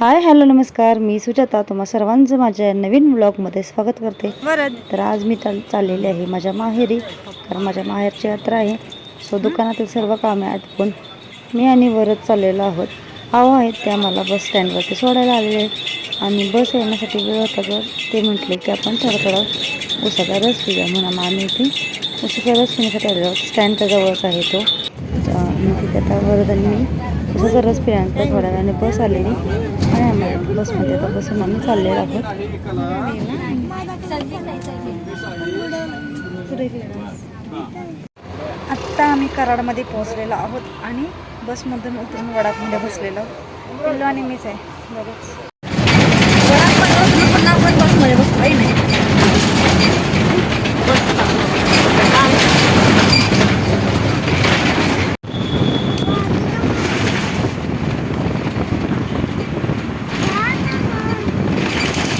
Hi hello नमस्कार. मी सुजाता. तुम्हा सर्वांचं माझ्या नवीन ब्लॉगमध्ये स्वागत करते. तर आज मी चाल चाललेले आहे माझ्या माहेरी. कारण माझ्या माहेरची यात्रा आहे. सो दुकानातील सर्व कामे आटपून मी आणि वरद चाललेलो आहोत. आहो आहेत त्या मला बस स्टँडवरती सोडायला आलेले आहेत. आणि बस येण्यासाठी वेळ होता तर ते म्हटले की आपण थोडा थोडा उसाचा रस पिऊया म्हणून आम्ही इथे उसाचा रस पिण्यासाठी आलेलो स्टँडच्या जवळच आहे तो. तिथे आता वरद आणि मी उसाचा रस थोड्या वेळाने बस आलेली आणि आम्ही बसमध्ये आता बसून आम्ही चाललेलो आहोत आत्ता आम्ही कराडमध्ये पोहोचलेलो आहोत आणि बसमधून उतरून वडापमध्ये बसलेलो आहोत. पिल्लू आणि मीच आहे बरोबर बसमध्ये बसलो आहे नाही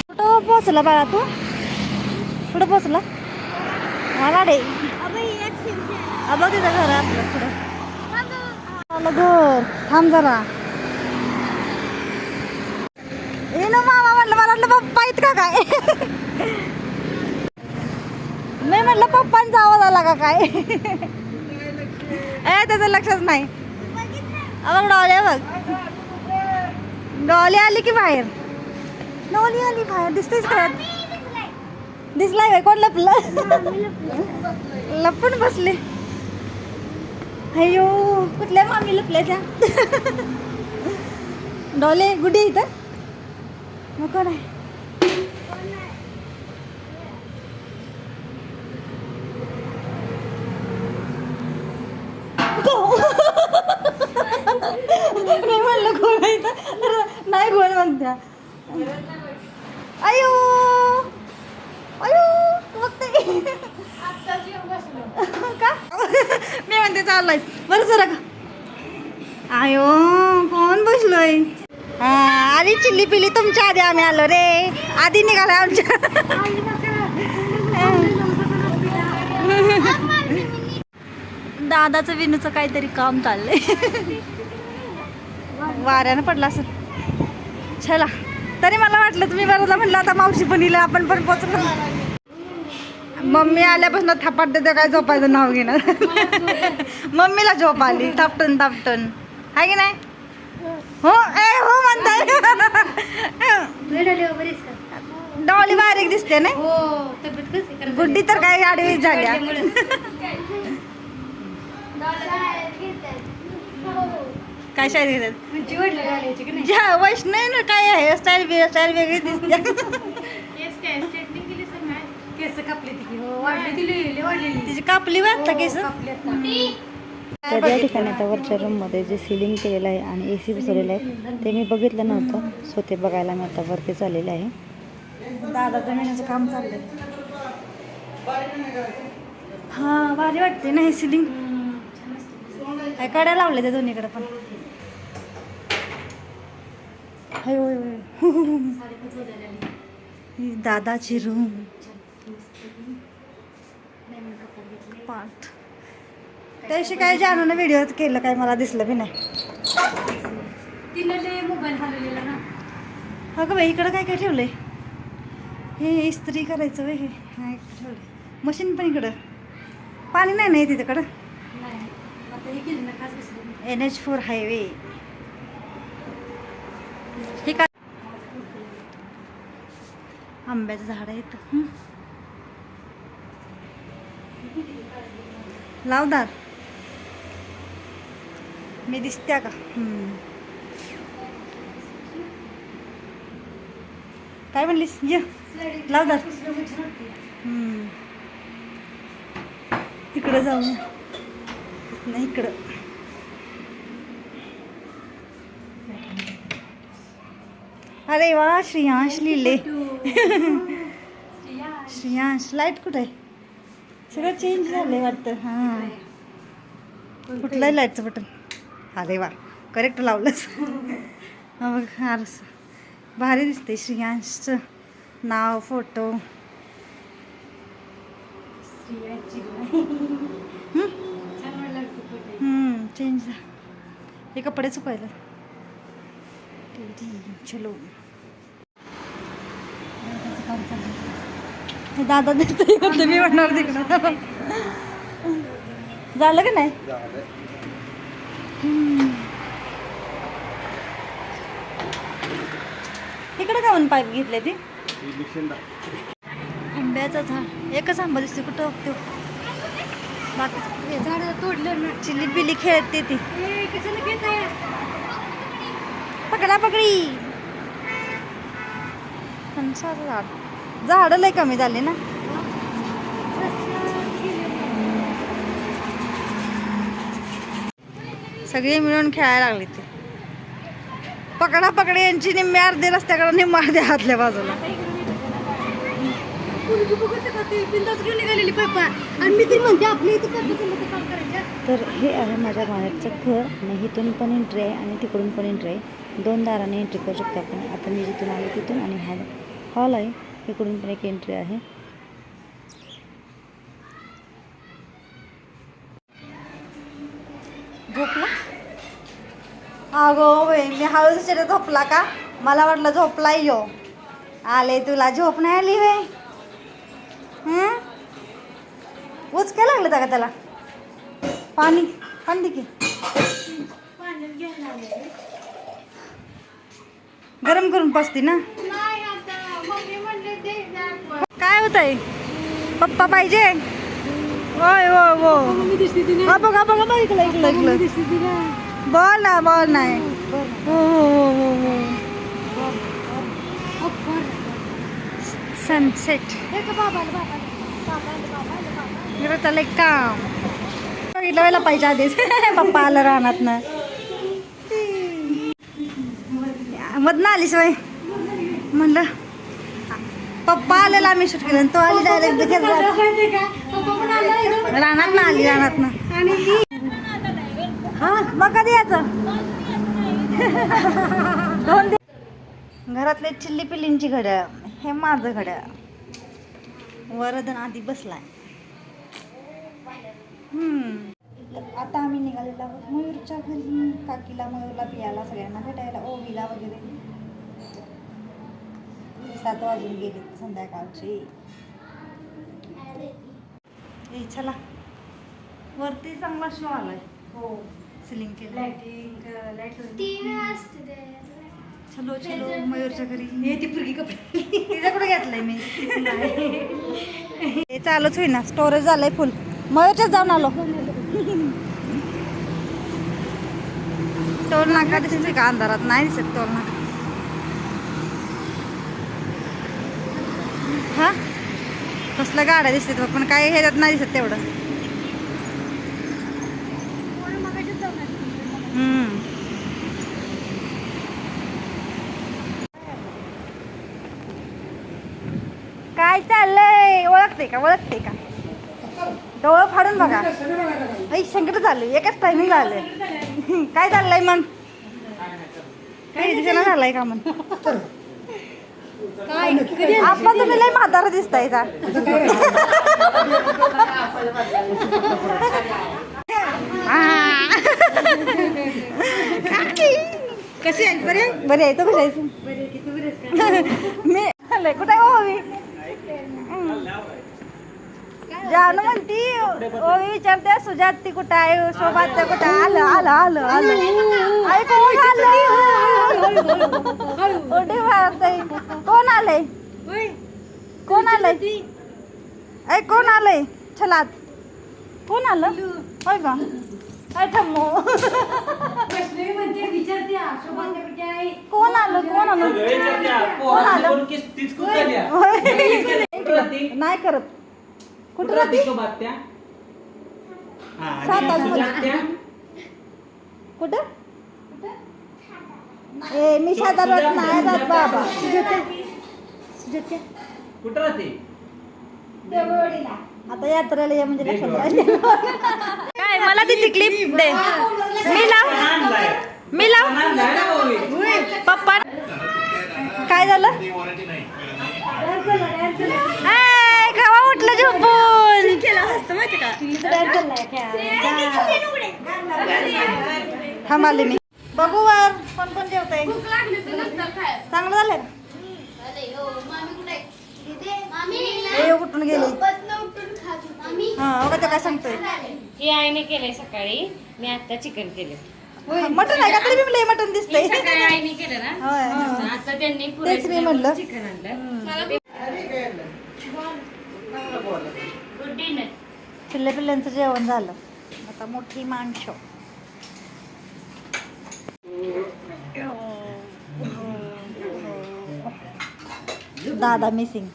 कुठं पोचला बाळा तू. कुठं पोचला मला रे बघ तिथं घर आपलं पुढं. आलं घर. थांब जरा. ये ना मामा म्हटलं मला वाटलं पप्पा आहेत का काय? मी म्हटलं पप्पांचा आवाज आला का काय? ए त्याचं लक्षच नाही. बघ डॉली बघ. डॉली आली की बाहेर. डॉली आली बाहेर दिसतेच का दिसलाय काय कोण लपलं लपून बसले अयो कुठल्या मामी लपल्या त्या डॉले गुडी इथं मग कोण आहे मी म्हणलं कोण आहे? तर नाही कोण म्हणत्या अयो! अयो! का? मी म्हणते चाललाय. बरं जरा का? आयो कोण बसलोय? हा आली चिल्ली पिली तुमच्या आधी आम्ही आलो रे. आधी निघाला आमच्या. दादाचं विनूचं काहीतरी काम चाललंय. वाऱ्यानं पडला असं चला. तरी मला वाटलं तुम्ही बरोबर म्हटलं आता मावशी पण येईल आपण पण पोचलो. मम्मी आल्यापासून थापाट देते काय झोपायचं नाव घेणार. मम्मीला झोप आली तापटन तापटन आहे की नाही? हो ए हो म्हणताय. डॉली बारीक दिसते ना? गुड्डी तर काय आडवी झाल्या काय शाळेत घेतात ज्या वैष्णव ना काय आहे? स्टाईल स्टाईल वेगळी दिसते. तिची कापली वाटतं केस. तर या ठिकाणी आता वरच्या रूममध्ये जे सिलिंग केलेलं आहे आणि ए सी बसवलेलं आहे ते मी बघितलं नव्हतं. सो ते बघायला मी आता वरती चाललेलं आहे. दादा जमिनीचं काम चाललंय. हा भारी वाटते ना हे सिलिंग काय कड्या लावल्या त्या दोन्हीकडे पण? हाय, होय, होय. दादाची रूम पाठ. त्याशी काय जानून व्हिडिओ केलं काय मला दिसलं बी नाही. हा का बाई इकडं काय काय ठेवलंय? हे इस्त्री करायचं वय हे. हा इकडं ठेवलंय. मशीन पण इकडं. पाणी नाही नाही. तिकडं एन एच फोर हायवे हे काय? आंब्याचं झाड आहेत. लावदार मी दिसत्या का? काय म्हणलीस? ये. लावदार हं. इकडं जाऊ नाही इकडं. अरे वा श्रियांश लिहिले श्रियांश लाइट कुठे? आहे सगळं चेंज झाले वाटतं. हां. कुठलं लाईटचं बटन अरे वा करेक्ट लावलंस. मग आरस भारी दिसते श्रियांशचं नाव फोटो चेंज हे कपडे चुकायला चलो. दादा दिसत होतं मी म्हणणार तिकडं. झालं का नाही? हम्म. इकडं का म्हणून पाईप घेतले ती? आंब्याचं झाड. एकच आंबा दिसते कुठं तो बाकी झाड तोडलं ना चिल्ली बिल्ली खेळते ती. पकडा पकडी. फणसाचं झाड. झाडं लय कमी झाली ना? सगळे मिळून खेळायला लागले ते. पकडा पकडे यांची निम्मे अर्धे रस्त्याकडे निम्मा अर्धे हातल्या बाजूला. आणि मी म्हणते तर हे आहे माझ्या बाहेरचं घर. आणि इथून पण एंट्री आहे आणि तिकडून पण एंट्री आहे. दोन दाराने एंट्री करू शकतो आपण. आता मी जिथून आले तिथून आणि ह्या हॉल आहे. इकडून पण एक एंट्री आहे. झोपला अगो मी हळूच झोपला का? मला वाटलं झोपला यो. आले तुला झोप नाही आली वे उच काय लागलं का त्याला? पाणी पाणी की. गरम करून पाचते ना नाही आता मम्मी म्हणले ते जा. काय होत आहे पप्पा पाहिजे? होय हो. हो बघा बघा बघ इकडं इकडं इकडं. बोल ना बोल नाही हो हो हो हो हो. सनसेट चाललंय काम. बघितलं पाहिजे आधीच. पप्पा आलं रानात ना. मधनं आलीस वय म्हणलं पप्पा आलेला आम्ही शूट केलं तो आली डायरेक्ट. रानात ना आली रानात ना. हा मग कधी यायचं? घरातले चिल्ली पिल्लींची घड्याळ हे माझं घड्याळ. वरदन आधी बसलाय. आता आम्ही निघालेलो आहोत मयूरच्या घरी. काकीला मयूरला पियाला सगळ्यांना भेटायला ओवीला वगैरे. सात वाजून गेले संध्याकाळचे. ए चला. वरती चांगला शो आलाय. हो. सिलिंग केलं. Lighting light. चलो चलो मयूरच्या घरी. हे ती पुरगी कपडे. तिचं कुठे घेतलंय मी? हे चालूच होईना. स्टोरेज झालंय फुल मयूरच्याच जाऊन आलो. टोल नाका दिसते का अंधारात? नाही दिसत टोल नाका हा? कसल्या गाड्या दिसतात पण काय ह्याच्यात नाही दिसत तेवढं. काय चाललंय? ओळखते का? ओळखते का? डोळं फाडून बघा. आई संकट झालं एकाच टायमिंग झालं काय चाललंय मग? काही दिसेना झालंय का मग? काय? आपण तुम्ही लय म्हातारा दिसताय का कशी आहे बरे? बरे आहे तो कशी आहे मी कुठे ओवी जानू म्हणती ओवी विचारते सुजात ती कुठं आहे शोभात ते कुठं आहे? आलं आलं आलं आलं. आई कोण आलं? उडी मारतय कोण आलंय? होय. कोण आलंय? ऐ कोण आलंय? छलात. कोण आलं? होय का? काय थांबो कोण आलं? कोण आलं? कोण आलं? होय. नाही करत. कुठं राहते? सातारा. कुठं? ए मी साताऱ्यात नाही राहत बाबा. कुठं राहते? आता यात्रेला ये म्हणजे लक्षात. काय मला ती क्लिप दे. मी लाव. मी लाव. पप्पा काय झालं? थांब आले मी बघू वर कोण कोण जेवतंय? भूक लागली तर नंतर खाय चांगलं झालं आहे? हे गेली उठून. मामी हा अगं ते काय सांगतोय? ही आईने केलंय सकाळी. मी आता चिकन केलं मटन आहे का? तरी मी मटन दिसतंय? ही आईने केलं ना? आता त्यांनी तेच मी म्हणलं. चिकन आणलं गुड डिनर पिल्ले पिल्ल्यांचं जेवण झालं. आता मोठी माणसं दादा मिसिंग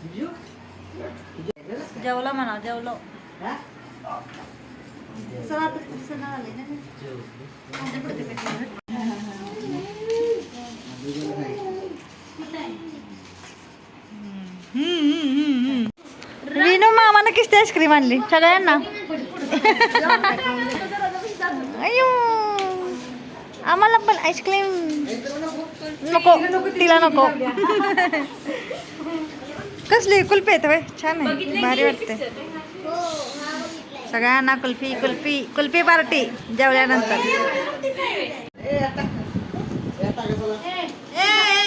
जेवलं म्हणा जेवलो. चला मामानं किस्ती आईस्क्रीम आणली? सगळ्यांना? अयो आम्हाला पण आईस्क्रीम नको तिला नको. कसली कुल्फी येते बाई छान आहे. भारी वाटते सगळ्यांना कुल्फी कुल्फी कुल्फी पार्टी जेवल्यानंतर.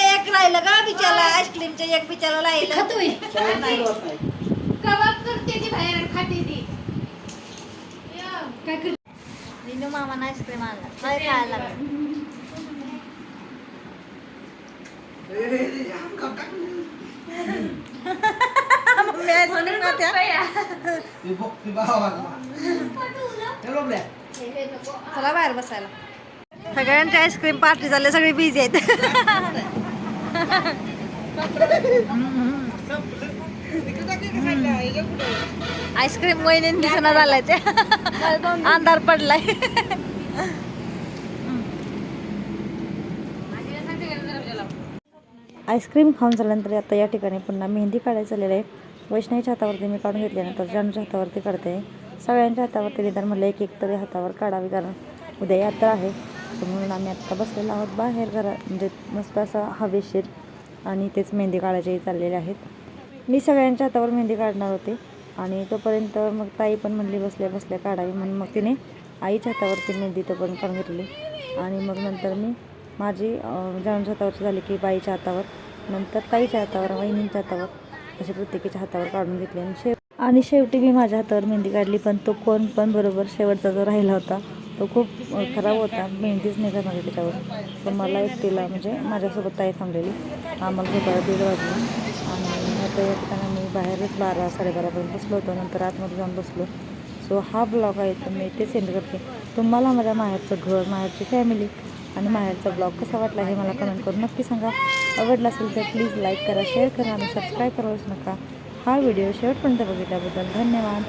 एक राहिलं का बिचाला आईस्क्रीमच्या एक बिचाला राहिलं. कबाब करते ती बाहेर खाते. काय करते विनू मामानं आईस्क्रीम आणला. काय खायला लागलं. मम्मी आईस्क्रीम खात्या चला बाहेर बसायला. सगळ्यांची आईस्क्रीम पार्टी झाली सगळी बिझी आहेत. आईस्क्रीम वहिनी दिसना झालाय ते. अंधार पडलाय. आईस्क्रीम खाऊन झाल्यानंतर आता या ठिकाणी पुन्हा मेहंदी काढायचं झालेलं आहे. वैष्णवीच्या हातावरती मी काढून घेतल्यानंतर जानूच्या हातावरती काढते. सगळ्यांच्या हातावरती निदान म्हटलं एक एक तरी हातावर काढावी कारण उद्या यात्रा आहे. म्हणून आम्ही आत्ता बसलेलो आहोत बाहेर घरात म्हणजे मस्त असं हवेशीर आणि तेच मेहंदी काढायचे चाललेले आहेत. मी सगळ्यांच्या हातावर मेहंदी काढणार होते. आणि तोपर्यंत मग ताई पण म्हणली बसल्या बसल्या काढावी. म्हणून मग तिने आईच्या हातावरती मेहंदी तोपर्यंत काढून घेतली आणि मग नंतर मी माझी अं, हातावरची झाली की बाईच्या हातावर नंतर ताईच्या हातावर वहिनींच्या हातावर असे प्रत्येकीच्या हातावर काढून घेतले. आणि शेव आणि शेवटी मी माझ्या हातावर मेहंदी काढली पण तो कोण पण बरोबर शेवटचा जो राहिला होता तो खूप खराब होता. मेहंदीच नाही करणार त्याच्यावर. तर मला एकटीला म्हणजे माझ्यासोबत ताई थांबलेली. आम्हाला झोपायला दीड वाजली. आणि तर या ठिकाणी मी बाहेरच बारा साडेबारापर्यंत बसलो होतो. नंतर आतमध्ये जाऊन बसलो. सो हा ब्लॉग आहे तर मी ते सेंड करते. तुम्हाला माझ्या माहेरचं घर माहेरची फॅमिली आणि माहेरचा ब्लॉग कसा वाटला हे मला कमेंट करून नक्की सांगा. आवडला असेल तर प्लीज लाईक करा शेअर करा आणि सबस्क्राईब करावंच नका. हा व्हिडिओ शेवटपर्यंत बघितल्याबद्दल धन्यवाद.